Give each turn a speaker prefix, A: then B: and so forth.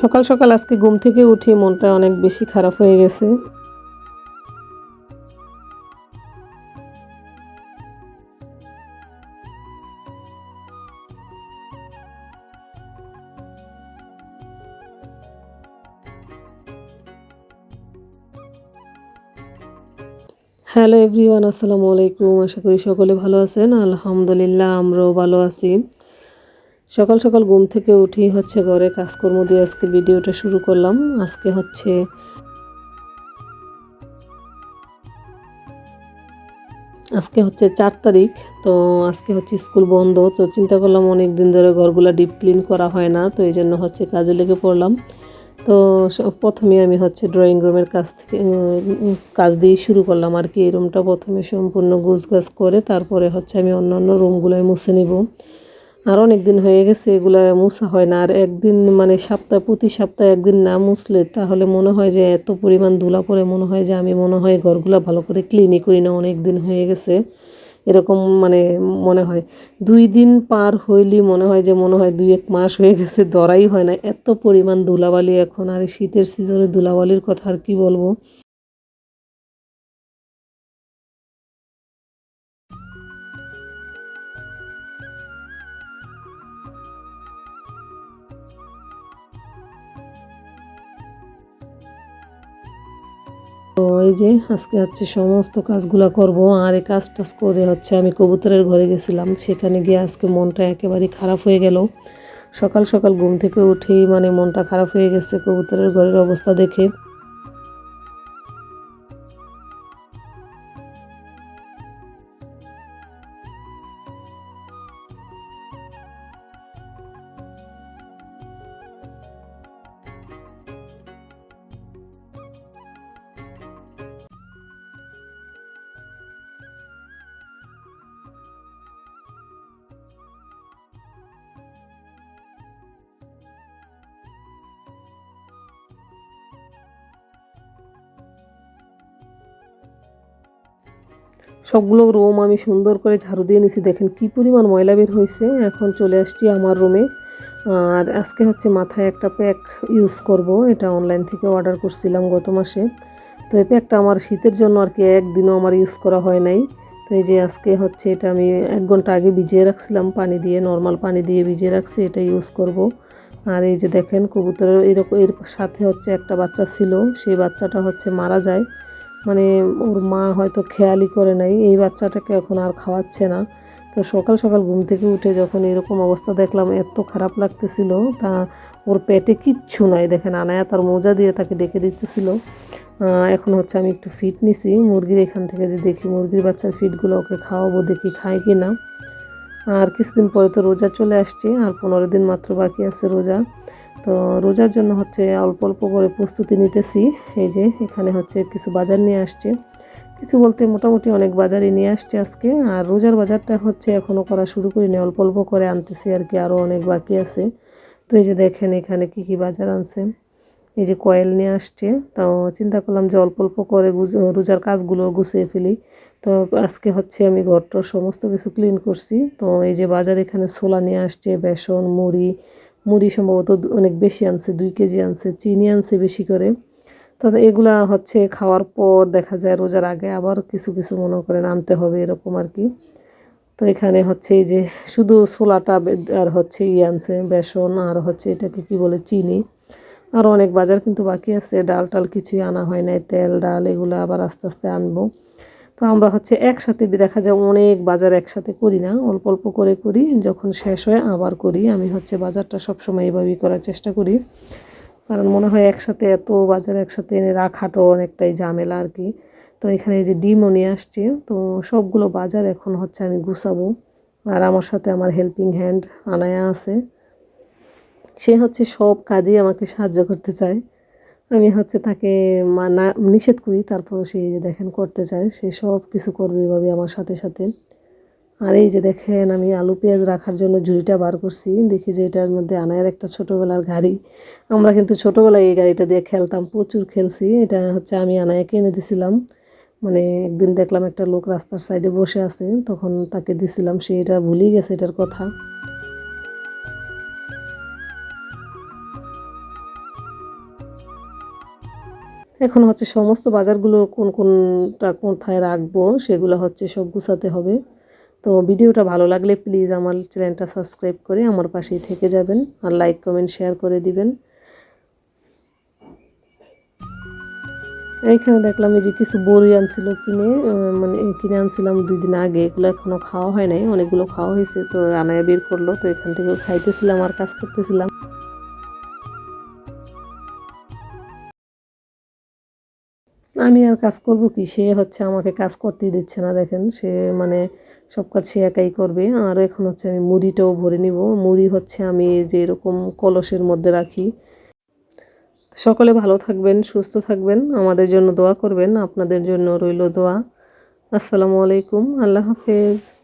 A: সকাল সকাল আজকে ঘুম থেকে উঠি মনটা অনেক বেশি খারাপ হয়ে গেছে। হ্যালো এভরিওয়ান, আসসালামু আলাইকুম। আশা করি সকলে ভালো আছেন। আলহামদুলিল্লাহ, আমরাও ভালো আছি। সকাল সকাল ঘুম থেকে উঠি হচ্ছে ঘরে কাজকর্ম দিয়ে আজকে ভিডিওটা শুরু করলাম। আজকে হচ্ছে আজকে হচ্ছে চার তারিখ, তো আজকে হচ্ছে স্কুল বন্ধ। তো চিন্তা করলাম অনেক দিন ধরে ঘরগুলো ডিপ ক্লিন করা হয় না, তো এই জন্য হচ্ছে কাজে লেগে পড়লাম। তো প্রথমে আমি হচ্ছে ড্রয়িং রুমের কাজ থেকে কাজ দিয়ে শুরু করলাম আর কি। এই রুমটা প্রথমে সম্পূর্ণ গুছ গাছ করে তারপরে হচ্ছে আমি অন্যান্য রুমগুলোয় মুছে নিব। আর অনেক দিন হয়ে গেছে, এগুলো মুছা হয় না। আর একদিন মানে সপ্তাহ, প্রতি সপ্তাহে একদিন না মুছলে তাহলে মনে হয় যে এত পরিমাণ ধুলা পড়ে, মনে হয় যে আমি, মনে হয় ঘরগুলো ভালো করে ক্লিনই করি না অনেক দিন হয়ে গেছে। এরকম মানে মনে হয়। দুই দিন পার হইলেই মনে হয় যে, মনে হয় দুই এক মাস হয়ে গেছে, ধরাই হয় না। এত পরিমাণ ধুলাবালি এখন, আর শীতের সিজনে ধুলাবালির কথা আর কি বলব? তো এই যে আজকে হচ্ছে সমস্ত কাজগুলো করব, আর এই কাজ টাজ করে হচ্ছে আমি কবুতরের ঘরে গেছিলাম। সেখানে গিয়ে আজকে মনটা একেবারে খারাপ হয়ে গেল। সকাল সকাল ঘুম থেকে উঠেই মানে মনটা খারাপ হয়ে গেছে কবুতরের ঘরের অবস্থা দেখে। সবগুলো রুম আমি সুন্দর করে ঝাড়ু দিয়ে নিছি। দেখেন কি পরিমাণ ময়লা বের হয়েছে এখন চলে আসছি আমার রুমে আর আজকে হচ্ছে মাথায় একটা প্যাক ইউজ করব। এটা অনলাইন থেকে অর্ডার করছিলাম গত মাসে। তো এই প্যাকটা আমার শীতের জন্য আর কি একদিনও আমার ইউজ করা হয় নাই। তো এই যে আজকে হচ্ছে এটা আমি এক ঘণ্টা আগে ভিজিয়ে রাখছিলাম। পানি দিয়ে নর্মাল পানি দিয়ে ভিজিয়ে রাখছি, এটা ইউজ করব। আর এই যে দেখেন কবুতরের এরকম এর সাথে হচ্ছে একটা বাচ্চা ছিল। সেই বাচ্চাটা হচ্ছে মারা যায়। মানে ওর মা হয়তো খেয়ালই করে নাই, এই বাচ্চাটাকে এখন আর খাওয়াচ্ছে না। তো সকাল সকাল ঘুম থেকে উঠে যখন এরকম অবস্থা দেখলাম, এত খারাপ লাগতেছিল, তা ওর পেটে কিচ্ছু নাই। দেখেন, আনায়া তার মোজা দিয়ে তাকে ডেকে দিতেছিল। এখন হচ্ছে আমি একটু ফিট নিছি। মুরগির এখান থেকে যে দেখি মুরগির বাচ্চার ফিটগুলো ওকে খাওয়াবো, দেখি খায় কি না আর কিছুদিন পরে তো রোজা চলে আসছে, আর পনেরো দিন মাত্র বাকি আছে রোজা। তো রোজার জন্য হচ্ছে অল্প অল্প করে প্রস্তুতি নিতেছি। এই যে এখানে হচ্ছে কিছু বাজার নিয়ে আসছে। কিছু বলতে মোটামুটি অনেক বাজারই নিয়ে আসছে আজকে। আর রোজার বাজারটা হচ্ছে এখনও করা শুরু করিনি, অল্প অল্প করে আনতেছি আর কি আরও অনেক বাকি আছে। তো এই যে দেখেন এখানে কি কি বাজার আনছে। এই যে কয়েল নিয়ে আসছে। তো চিন্তা করলাম যে অল্প অল্প করে রোজার কাজগুলো গুছিয়ে ফেলি। তো আজকে হচ্ছে আমি ঘরটার সমস্ত কিছু ক্লিন করছি। তো এই যে বাজার এখানে ছোলা নিয়ে আসছে, বেসন, মুড়ি মুড়ি সম্ভবত অনেক বেশি আনছে, দুই কেজি আনছে, চিনি আনছে বেশি করে। তবে এগুলা হচ্ছে খাওয়ার পর দেখা যায় রোজার আগে আবার কিছু কিছু মনে করেন আনতে হবে এরকম আর কি। তো এখানে হচ্ছে এই যে শুধু ছোলাটা বে- আর হচ্ছে ই আনছে, বেসন আর হচ্ছে এটাকে কি বলে চিনি। আর অনেক বাজার কিন্তু বাকি আছে ডাল টাল কিছুই আনা হয় নাই, তেল, ডাল এগুলো আবার আস্তে আস্তে আনব। তো আমরা হচ্ছে একসাথে দেখা যায় অনেক বাজার একসাথে করি না, অল্প অল্প করে করি। যখন শেষ হয় আবার করি। আমি হচ্ছে বাজারটা সবসময় এইভাবেই করার চেষ্টা করি। কারণ মনে হয় একসাথে এত বাজার একসাথে এনে রাখাটাও অনেকটাই ঝামেলা আর কি। তো এখানে এই যে ডিমও নিয়ে আসছে। তো সবগুলো বাজার এখন হচ্ছে আমি গুছাবো। আর আমার সাথে আমার হেল্পিং হ্যান্ড আনায়া আছে। সে হচ্ছে সব কাজেই আমাকে সাহায্য করতে চায়। আমি হচ্ছে তাকে মা- না নিষেধ করি তারপর সে যে দেখেন করতে চায়, সে সব কিছু করবে এভাবে আমার সাথে সাথে। আর এই যে দেখেন আমি আলু পেঁয়াজ রাখার জন্য ঝুড়িটা বার করছি, দেখি যে এটার মধ্যে আনায়ের একটা ছোটোবেলার গাড়ি। আমরা কিন্তু ছোটোবেলায় এই গাড়িটা দিয়ে খেলতাম, প্রচুর খেলছি, এটা হচ্ছে আমি আনায়াকে এনে দিছিলাম। মানে একদিন দেখলাম একটা লোক রাস্তার সাইডে বসে আছে, তখন তাকে দিছিলাম, সে এটা ভুলেই গেছে এটার কথা। এখন হচ্ছে সমস্ত বাজারগুলো কোন কোনটা কোথায় রাখব সেগুলো হচ্ছে সব গুছাতে হবে। তো ভিডিওটা ভালো লাগলে প্লিজ আমার চ্যানেলটা সাবস্ক্রাইব করে আমার পাশেই থেকে যাবেন আর লাইক কমেন্ট শেয়ার করে দিবেন। এইখানে দেখলাম এই যে কিছু বড়ি আনছিল কিনে মানে কিনে আনছিলাম দুই দিন আগে। এগুলো এখনও খাওয়া হয় নাই, অনেকগুলো খাওয়া হয়েছে, তো আনায় বের করল, তো এখান থেকে খাইতেছিলাম আর কাজ করতেছিলাম। আমি আর কাজ করব কি? সে হচ্ছে আমাকে কাজ করতেই দিচ্ছে না, দেখেন। সে মানে সব কাজ সে একাই করবে। আর এখন হচ্ছে আমি মুড়িটাও ভরে নিব। মুড়ি হচ্ছে আমি যে এরকম কলসের মধ্যে রাখি। সকলে ভালো থাকবেন, সুস্থ থাকবেন। আমাদের জন্য দোয়া করবেন। আপনাদের জন্য রইল দোয়া। আসসালামু আলাইকুম। আল্লাহ হাফেজ।